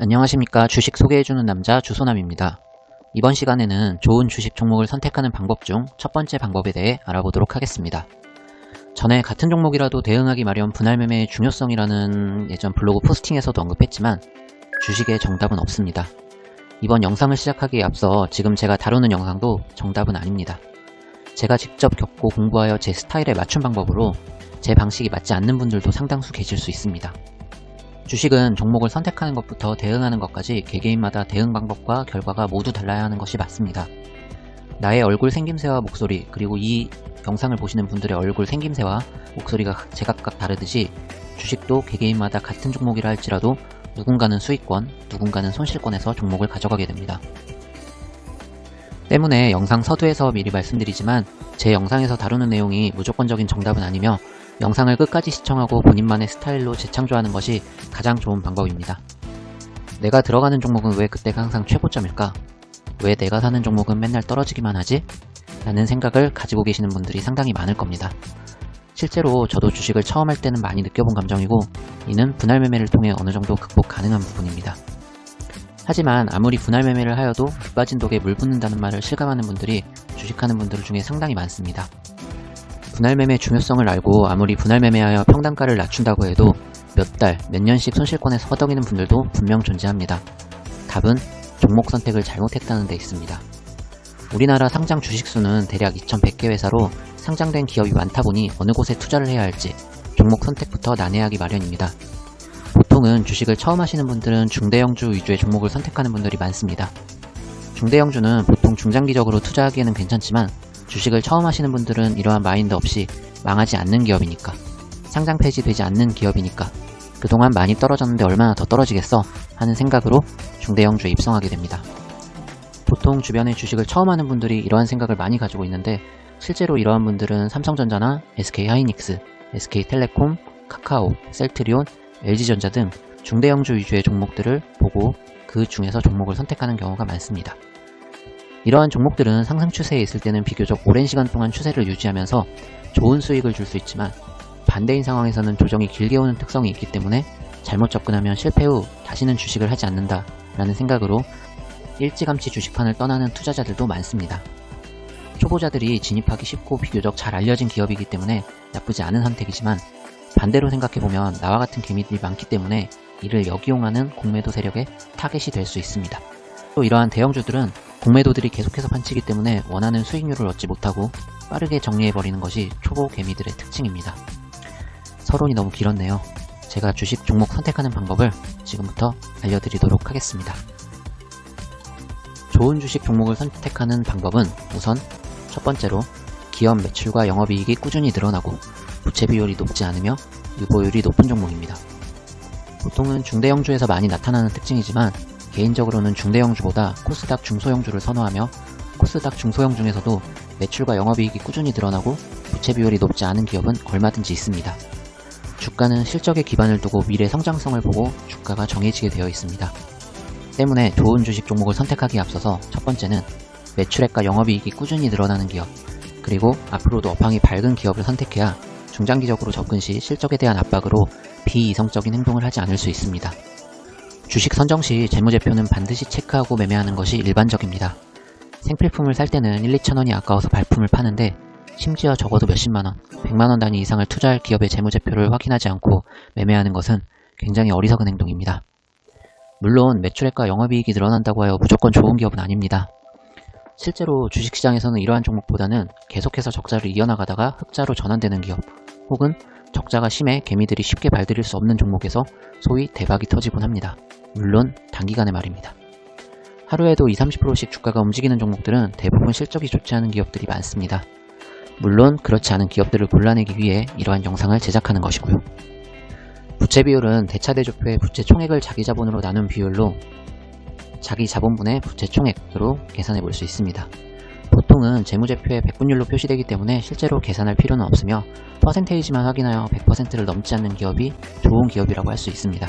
안녕하십니까 주식 소개해주는 남자 주소남입니다. 이번 시간에는 좋은 주식 종목을 선택하는 방법 중 첫 번째 방법에 대해 알아보도록 하겠습니다. 전에 같은 종목이라도 대응하기 마련 분할 매매의 중요성이라는 예전 블로그 포스팅에서도 언급했지만 주식에 정답은 없습니다. 이번 영상을 시작하기에 앞서 지금 제가 다루는 영상도 정답은 아닙니다. 제가 직접 겪고 공부하여 제 스타일에 맞춘 방법으로 제 방식이 맞지 않는 분들도 상당수 계실 수 있습니다. 주식은 종목을 선택하는 것부터 대응하는 것까지 개개인마다 대응 방법과 결과가 모두 달라야 하는 것이 맞습니다. 나의 얼굴 생김새와 목소리, 그리고 이 영상을 보시는 분들의 얼굴 생김새와 목소리가 제각각 다르듯이 주식도 개개인마다 같은 종목이라 할지라도 누군가는 수익권, 누군가는 손실권에서 종목을 가져가게 됩니다. 때문에 영상 서두에서 미리 말씀드리지만 제 영상에서 다루는 내용이 무조건적인 정답은 아니며 영상을 끝까지 시청하고 본인만의 스타일로 재창조하는 것이 가장 좋은 방법입니다. 내가 들어가는 종목은 왜 그때가 항상 최고점일까? 왜 내가 사는 종목은 맨날 떨어지기만 하지? 라는 생각을 가지고 계시는 분들이 상당히 많을 겁니다. 실제로 저도 주식을 처음 할 때는 많이 느껴본 감정이고 이는 분할 매매를 통해 어느 정도 극복 가능한 부분입니다. 하지만 아무리 분할 매매를 하여도 물 빠진 독에 물 붓는다는 말을 실감하는 분들이 주식하는 분들 중에 상당히 많습니다. 분할 매매 중요성을 알고 아무리 분할 매매하여 평단가를 낮춘다고 해도 몇 달, 몇 년씩 손실권에서 허덕이는 분들도 분명 존재합니다. 답은 종목 선택을 잘못했다는 데 있습니다. 우리나라 상장 주식수는 대략 2100개 회사로 상장된 기업이 많다 보니 어느 곳에 투자를 해야 할지 종목 선택부터 난해하기 마련입니다. 보통은 주식을 처음 하시는 분들은 중대형주 위주의 종목을 선택하는 분들이 많습니다. 중대형주는 보통 중장기적으로 투자하기에는 괜찮지만 주식을 처음 하시는 분들은 이러한 마인드 없이 망하지 않는 기업이니까 상장 폐지되지 않는 기업이니까 그동안 많이 떨어졌는데 얼마나 더 떨어지겠어 하는 생각으로 중대형주에 입성하게 됩니다. 보통 주변에 주식을 처음 하는 분들이 이러한 생각을 많이 가지고 있는데 실제로 이러한 분들은 삼성전자나 SK하이닉스, SK텔레콤, 카카오, 셀트리온, LG전자 등 중대형주 위주의 종목들을 보고 그 중에서 종목을 선택하는 경우가 많습니다. 이러한 종목들은 상승 추세에 있을 때는 비교적 오랜 시간 동안 추세를 유지하면서 좋은 수익을 줄 수 있지만 반대인 상황에서는 조정이 길게 오는 특성이 있기 때문에 잘못 접근하면 실패 후 다시는 주식을 하지 않는다 라는 생각으로 일찌감치 주식판을 떠나는 투자자들도 많습니다. 초보자들이 진입하기 쉽고 비교적 잘 알려진 기업이기 때문에 나쁘지 않은 선택이지만 반대로 생각해보면 나와 같은 개미들이 많기 때문에 이를 역이용하는 공매도 세력의 타겟이 될 수 있습니다. 또 이러한 대형주들은 공매도들이 계속해서 판치기 때문에 원하는 수익률을 얻지 못하고 빠르게 정리해버리는 것이 초보 개미들의 특징입니다. 서론이 너무 길었네요. 제가 주식 종목 선택하는 방법을 지금부터 알려드리도록 하겠습니다. 좋은 주식 종목을 선택하는 방법은 우선 첫 번째로 기업 매출과 영업이익이 꾸준히 늘어나고 부채 비율이 높지 않으며 유보율이 높은 종목입니다. 보통은 중대형주에서 많이 나타나는 특징이지만 개인적으로는 중대형주보다 코스닥 중소형주를 선호하며 코스닥 중소형 중에서도 매출과 영업이익이 꾸준히 늘어나고 부채 비율이 높지 않은 기업은 얼마든지 있습니다. 주가는 실적에 기반을 두고 미래 성장성을 보고 주가가 정해지게 되어 있습니다. 때문에 좋은 주식 종목을 선택하기에 앞서서 첫 번째는 매출액과 영업이익이 꾸준히 늘어나는 기업, 그리고 앞으로도 업황이 밝은 기업을 선택해야 중장기적으로 접근 시 실적에 대한 압박으로 비이성적인 행동을 하지 않을 수 있습니다. 주식 선정 시 재무제표는 반드시 체크하고 매매하는 것이 일반적입니다. 생필품을 살 때는 1, 2천원이 아까워서 발품을 파는데 심지어 적어도 몇십만원, 백만원 단위 이상을 투자할 기업의 재무제표를 확인하지 않고 매매하는 것은 굉장히 어리석은 행동입니다. 물론 매출액과 영업이익이 늘어난다고 하여 무조건 좋은 기업은 아닙니다. 실제로 주식시장에서는 이러한 종목보다는 계속해서 적자를 이어나가다가 흑자로 전환되는 기업, 혹은 적자가 심해 개미들이 쉽게 발들일 수 없는 종목에서 소위 대박이 터지곤 합니다. 물론 단기간에 말입니다. 하루에도 20, 30%씩 주가가 움직이는 종목들은 대부분 실적이 좋지 않은 기업들이 많습니다. 물론 그렇지 않은 기업들을 골라내기 위해 이러한 영상을 제작하는 것이고요. 부채 비율은 대차대조표의 부채 총액을 자기 자본으로 나눈 비율로 자기 자본분의 부채 총액으로 계산해 볼 수 있습니다. 보통은 재무제표에 백분율로 표시되기 때문에 실제로 계산할 필요는 없으며 퍼센테이지만 확인하여 100%를 넘지 않는 기업이 좋은 기업이라고 할 수 있습니다.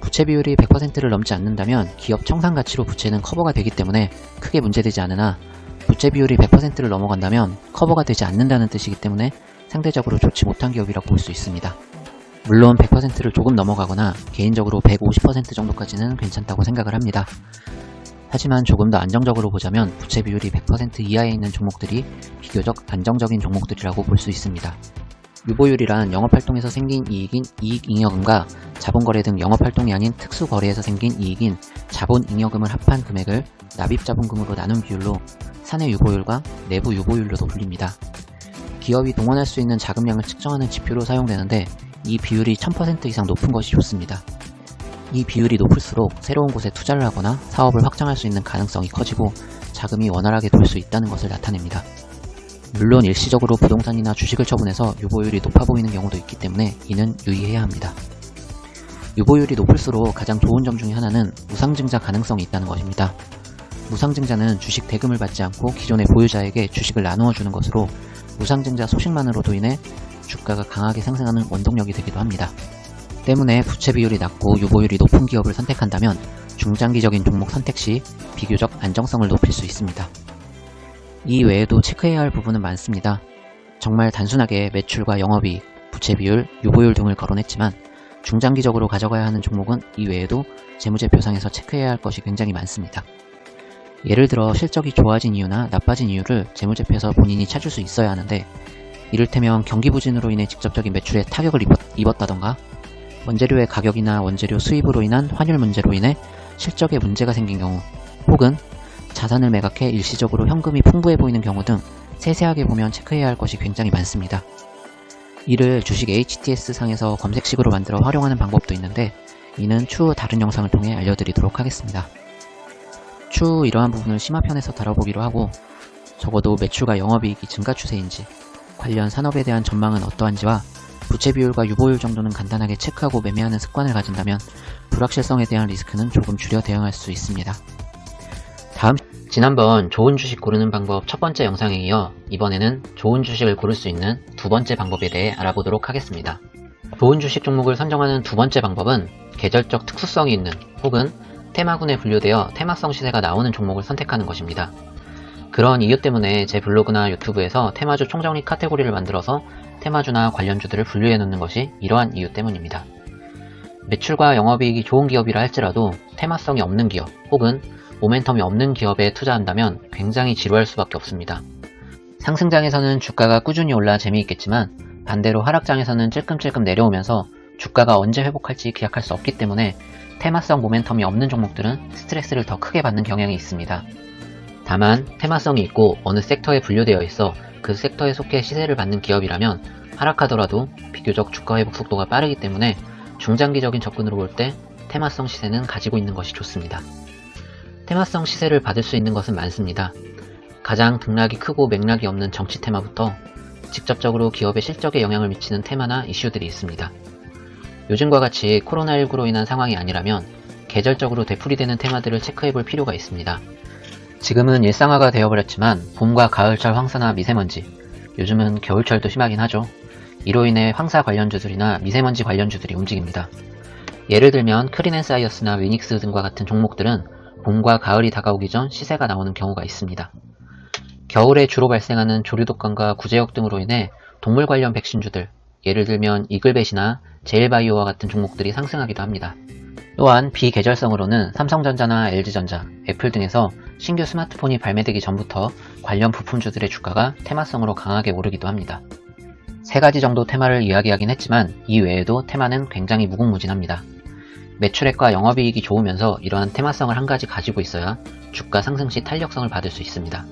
부채 비율이 100%를 넘지 않는다면 기업 청산 가치로 부채는 커버가 되기 때문에 크게 문제되지 않으나 부채 비율이 100%를 넘어간다면 커버가 되지 않는다는 뜻이기 때문에 상대적으로 좋지 못한 기업이라고 볼 수 있습니다. 물론 100%를 조금 넘어가거나 개인적으로 150% 정도까지는 괜찮다고 생각을 합니다. 하지만 조금 더 안정적으로 보자면 부채 비율이 100% 이하에 있는 종목들이 비교적 안정적인 종목들이라고 볼 수 있습니다. 유보율이란 영업활동에서 생긴 이익인 이익잉여금과 자본거래 등 영업활동이 아닌 특수거래에서 생긴 이익인 자본잉여금을 합한 금액을 납입자본금으로 나눈 비율로 사내 유보율과 내부 유보율로도 불립니다. 기업이 동원할 수 있는 자금량을 측정하는 지표로 사용되는데 이 비율이 1000% 이상 높은 것이 좋습니다. 이 비율이 높을수록 새로운 곳에 투자를 하거나 사업을 확장할 수 있는 가능성이 커지고 자금이 원활하게 돌 수 있다는 것을 나타냅니다. 물론 일시적으로 부동산이나 주식을 처분해서 유보율이 높아 보이는 경우도 있기 때문에 이는 유의해야 합니다. 유보율이 높을수록 가장 좋은 점 중에 하나는 무상증자 가능성이 있다는 것입니다. 무상증자는 주식 대금을 받지 않고 기존의 보유자에게 주식을 나누어 주는 것으로 무상증자 소식만으로도 인해 주가가 강하게 상승하는 원동력이 되기도 합니다. 때문에 부채 비율이 낮고 유보율이 높은 기업을 선택한다면 중장기적인 종목 선택 시 비교적 안정성을 높일 수 있습니다. 이 외에도 체크해야 할 부분은 많습니다. 정말 단순하게 매출과 영업이익, 부채 비율, 유보율 등을 거론했지만 중장기적으로 가져가야 하는 종목은 이 외에도 재무제표상에서 체크해야 할 것이 굉장히 많습니다. 예를 들어 실적이 좋아진 이유나 나빠진 이유를 재무제표에서 본인이 찾을 수 있어야 하는데 이를테면 경기 부진으로 인해 직접적인 매출에 타격을 입었, 다던가 원재료의 가격이나 원재료 수입으로 인한 환율 문제로 인해 실적에 문제가 생긴 경우 혹은 자산을 매각해 일시적으로 현금이 풍부해 보이는 경우 등 세세하게 보면 체크해야 할 것이 굉장히 많습니다. 이를 주식 HTS 상에서 검색식으로 만들어 활용하는 방법도 있는데 이는 추후 다른 영상을 통해 알려드리도록 하겠습니다. 추후 이러한 부분을 심화편에서 다뤄보기로 하고 적어도 매출과 영업이익이 증가 추세인지 관련 산업에 대한 전망은 어떠한지와 부채 비율과 유보율 정도는 간단하게 체크하고 매매하는 습관을 가진다면 불확실성에 대한 리스크는 조금 줄여 대응할 수 있습니다. 다음 지난번 좋은 주식 고르는 방법 첫 번째 영상에 이어 이번에는 좋은 주식을 고를 수 있는 두 번째 방법에 대해 알아보도록 하겠습니다. 좋은 주식 종목을 선정하는 두 번째 방법은 계절적 특수성이 있는 혹은 테마군에 분류되어 테마성 시세가 나오는 종목을 선택하는 것입니다. 그런 이유 때문에 제 블로그나 유튜브에서 테마주 총정리 카테고리를 만들어서 테마주나 관련주들을 분류해 놓는 것이 이러한 이유 때문입니다. 매출과 영업이익이 좋은 기업이라 할지라도 테마성이 없는 기업 혹은 모멘텀이 없는 기업에 투자한다면 굉장히 지루할 수밖에 없습니다. 상승장에서는 주가가 꾸준히 올라 재미있겠지만 반대로 하락장에서는 찔끔찔끔 내려오면서 주가가 언제 회복할지 기약할 수 없기 때문에 테마성 모멘텀이 없는 종목들은 스트레스를 더 크게 받는 경향이 있습니다. 다만 테마성이 있고 어느 섹터에 분류되어 있어 그 섹터에 속해 시세를 받는 기업이라면 하락하더라도 비교적 주가 회복 속도가 빠르기 때문에 중장기적인 접근으로 볼 때 테마성 시세는 가지고 있는 것이 좋습니다. 테마성 시세를 받을 수 있는 것은 많습니다. 가장 등락이 크고 맥락이 없는 정치 테마부터 직접적으로 기업의 실적에 영향을 미치는 테마나 이슈들이 있습니다. 요즘과 같이 코로나19로 인한 상황이 아니라면 계절적으로 되풀이되는 테마들을 체크해 볼 필요가 있습니다. 지금은 일상화가 되어버렸지만 봄과 가을철 황사나 미세먼지, 요즘은 겨울철도 심하긴 하죠. 이로 인해 황사 관련주들이나 미세먼지 관련주들이 움직입니다. 예를 들면 크린앤사이어스나 위닉스 등과 같은 종목들은 봄과 가을이 다가오기 전 시세가 나오는 경우가 있습니다. 겨울에 주로 발생하는 조류독감과 구제역 등으로 인해 동물 관련 백신주들, 예를 들면 이글벳이나 제일바이오와 같은 종목들이 상승하기도 합니다. 또한 비계절성으로는 삼성전자나 LG전자, 애플 등에서 신규 스마트폰이 발매되기 전부터 관련 부품주들의 주가가 테마성으로 강하게 오르기도 합니다. 세 가지 정도 테마를 이야기하긴 했지만 이 외에도 테마는 굉장히 무궁무진합니다. 매출액과 영업이익이 좋으면서 이러한 테마성을 한 가지 가지고 있어야 주가 상승 시 탄력성을 받을 수 있습니다.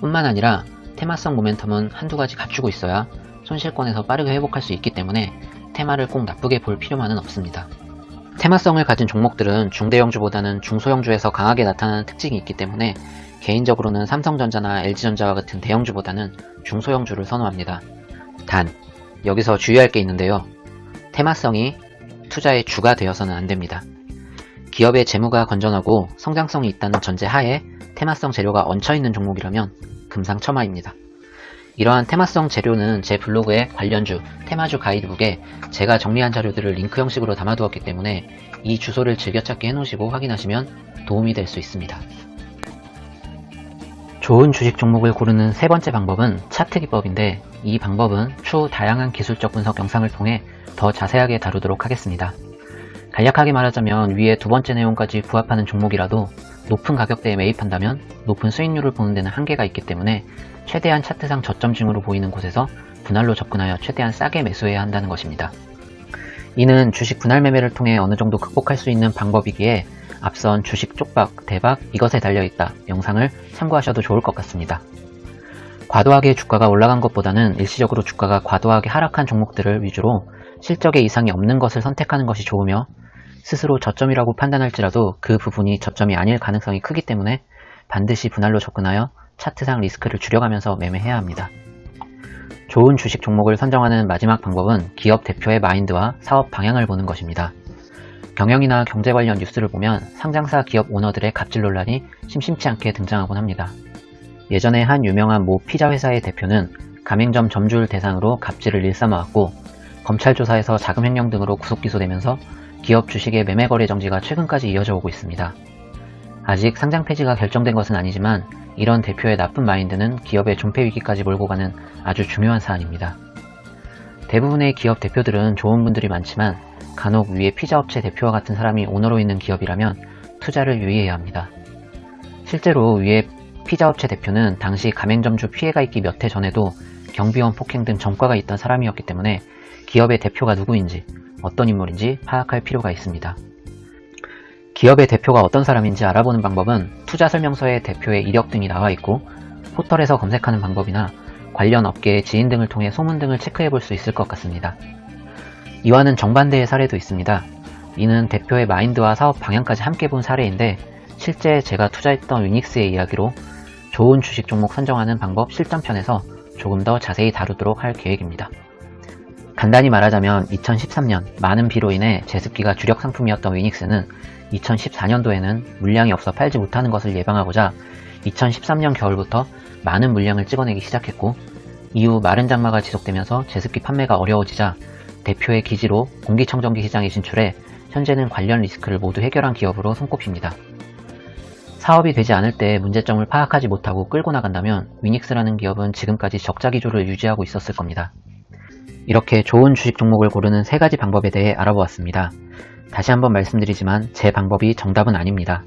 뿐만 아니라 테마성 모멘텀은 한두 가지 갖추고 있어야 손실권에서 빠르게 회복할 수 있기 때문에 테마를 꼭 나쁘게 볼 필요만은 없습니다. 테마성을 가진 종목들은 중대형주보다는 중소형주에서 강하게 나타나는 특징이 있기 때문에 개인적으로는 삼성전자나 LG전자와 같은 대형주보다는 중소형주를 선호합니다. 단, 여기서 주의할 게 있는데요. 테마성이 투자의 주가 되어서는 안 됩니다. 기업의 재무가 건전하고 성장성이 있다는 전제 하에 테마성 재료가 얹혀있는 종목이라면 금상첨화입니다. 이러한 테마성 재료는 제 블로그의 관련주, 테마주 가이드북에 제가 정리한 자료들을 링크 형식으로 담아두었기 때문에 이 주소를 즐겨찾기 해놓으시고 확인하시면 도움이 될 수 있습니다. 좋은 주식 종목을 고르는 세 번째 방법은 차트 기법인데 이 방법은 추후 다양한 기술적 분석 영상을 통해 더 자세하게 다루도록 하겠습니다. 간략하게 말하자면 위에 두 번째 내용까지 부합하는 종목이라도 높은 가격대에 매입한다면 높은 수익률을 보는 데는 한계가 있기 때문에 최대한 차트상 저점징으로 보이는 곳에서 분할로 접근하여 최대한 싸게 매수해야 한다는 것입니다. 이는 주식 분할 매매를 통해 어느 정도 극복할 수 있는 방법이기에 앞선 주식 쪽박, 대박, 이것에 달려있다 영상을 참고하셔도 좋을 것 같습니다. 과도하게 주가가 올라간 것보다는 일시적으로 주가가 과도하게 하락한 종목들을 위주로 실적에 이상이 없는 것을 선택하는 것이 좋으며 스스로 저점이라고 판단할지라도 그 부분이 저점이 아닐 가능성이 크기 때문에 반드시 분할로 접근하여 차트상 리스크를 줄여가면서 매매해야 합니다. 좋은 주식 종목을 선정하는 마지막 방법은 기업 대표의 마인드와 사업 방향을 보는 것입니다. 경영이나 경제 관련 뉴스를 보면 상장사 기업 오너들의 갑질 논란이 심심치 않게 등장하곤 합니다. 예전에 한 유명한 모 피자 회사의 대표는 가맹점 점주를 대상으로 갑질을 일삼아왔고 검찰 조사에서 자금 횡령 등으로 구속 기소되면서 기업 주식의 매매 거래 정지가 최근까지 이어져 오고 있습니다. 아직 상장 폐지가 결정된 것은 아니지만 이런 대표의 나쁜 마인드는 기업의 존폐 위기까지 몰고 가는 아주 중요한 사안입니다. 대부분의 기업 대표들은 좋은 분들이 많지만 간혹 위에 피자 업체 대표와 같은 사람이 오너로 있는 기업이라면 투자를 유의해야 합니다. 실제로 위에 피자 업체 대표는 당시 가맹점주 피해가 있기 몇 해 전에도 경비원 폭행 등 전과가 있던 사람이었기 때문에 기업의 대표가 누구인지 어떤 인물인지 파악할 필요가 있습니다. 기업의 대표가 어떤 사람인지 알아보는 방법은 투자 설명서에 대표의 이력 등이 나와 있고 포털에서 검색하는 방법이나 관련 업계의 지인 등을 통해 소문 등을 체크해 볼 수 있을 것 같습니다. 이와는 정반대의 사례도 있습니다. 이는 대표의 마인드와 사업 방향까지 함께 본 사례인데 실제 제가 투자했던 위닉스의 이야기로 좋은 주식 종목 선정하는 방법 실전편에서 조금 더 자세히 다루도록 할 계획입니다. 간단히 말하자면 2013년 많은 비로 인해 제습기가 주력 상품이었던 위닉스는 2014년도에는 물량이 없어 팔지 못하는 것을 예방하고자 2013년 겨울부터 많은 물량을 찍어내기 시작했고 이후 마른 장마가 지속되면서 제습기 판매가 어려워지자 대표의 기지로 공기청정기 시장에 진출해 현재는 관련 리스크를 모두 해결한 기업으로 손꼽힙니다. 사업이 되지 않을 때 문제점을 파악하지 못하고 끌고 나간다면 위닉스라는 기업은 지금까지 적자 기조를 유지하고 있었을 겁니다. 이렇게 좋은 주식 종목을 고르는 세 가지 방법에 대해 알아보았습니다. 다시 한번 말씀드리지만 제 방법이 정답은 아닙니다.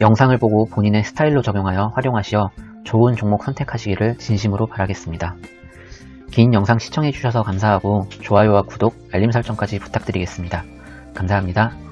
영상을 보고 본인의 스타일로 적용하여 활용하시어 좋은 종목 선택하시기를 진심으로 바라겠습니다. 긴 영상 시청해주셔서 감사하고 좋아요와 구독, 알림 설정까지 부탁드리겠습니다. 감사합니다.